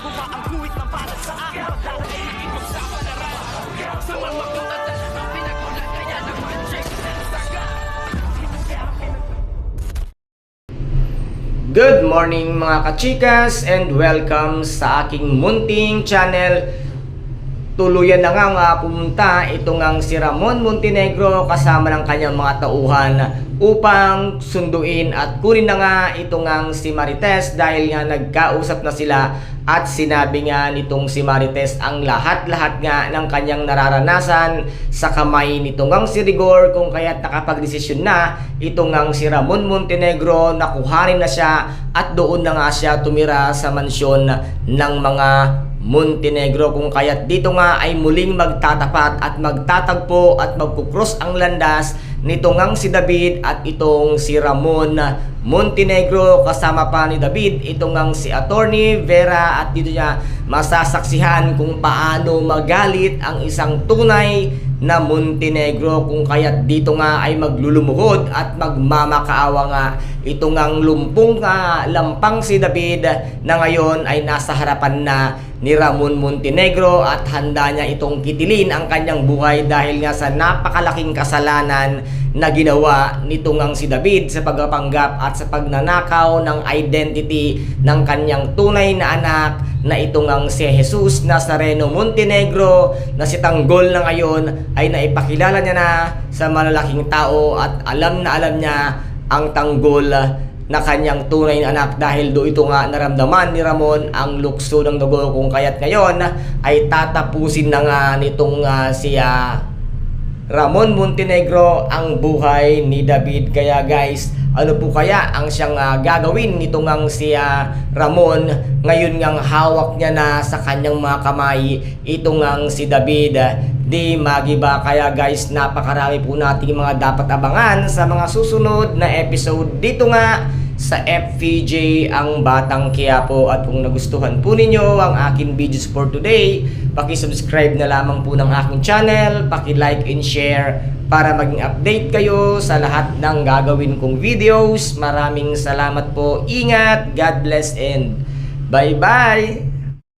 Ang guhit na para sa akin. Dahil ipagsapalaran Sa mga katatan Ang pinagulat kaya check Saga. Good morning mga kachikas and welcome sa aking munting channel. Tuluyan na nga nga pumunta ito ngang si Ramon Montenegro kasama ng kanyang mga tauhan upang sunduin at kunin na nga ito ngang si Marites dahil nga nagkausap na sila at sinabi nga nitong si Marites ang lahat-lahat nga ng kanyang nararanasan sa kamay nito ngang si Rigor kung kaya't nakapagdesisyon na ito ngang si Ramon Montenegro nakuhanin na siya at doon na nga siya tumira sa mansyon ng mga Montenegro. Kung kaya't dito nga ay muling magtatapat at magtatagpo at magkukross ang landas nito ngang si David itong si Ramon Montenegro kasama pa ni David itong ngang si Attorney Vera at dito niya masasaksihan kung paano magalit ang isang tunay na Montenegro kung kaya't dito nga ay maglulumuhod at magmamakaawa nga. Ito ngang lumpong nga lampang si David na ngayon ay nasa harapan na ni Ramon Montenegro at handa niya itong kitilin ang kanyang buhay dahil nga sa napakalaking kasalanan na ginawa nito ngang si David sa pagpapanggap at sa pagnanakaw ng identity ng kanyang tunay na anak na ito ngang si Jesus Nazareno Montenegro na si Tanggol na ngayon ay naipakilala niya na sa malalaking tao at alam na alam niya ang Tanggol na kanyang tunay na anak dahil do ito nga naramdaman ni Ramon ang lukso ng dugo kung kaya't ngayon ay tatapusin na nga nitong ah, si ah, Ramon Montenegro ang buhay ni David. Kaya guys, ano po kaya ang siyang ah, gagawin nito ngang si ah, Ramon ngayon ngang hawak niya na sa kanyang mga kamay ito ngang si David. Di magiba kaya guys napakarami po nating mga dapat abangan sa mga susunod na episode dito nga sa FVJ ang Batang Quiapo at kung nagustuhan po ninyo ang akin videos for today, paki-subscribe na lamang po ng aking channel, paki-like and share para maging update kayo sa lahat ng gagawin kong videos. Maraming salamat po. Ingat, God bless and bye-bye!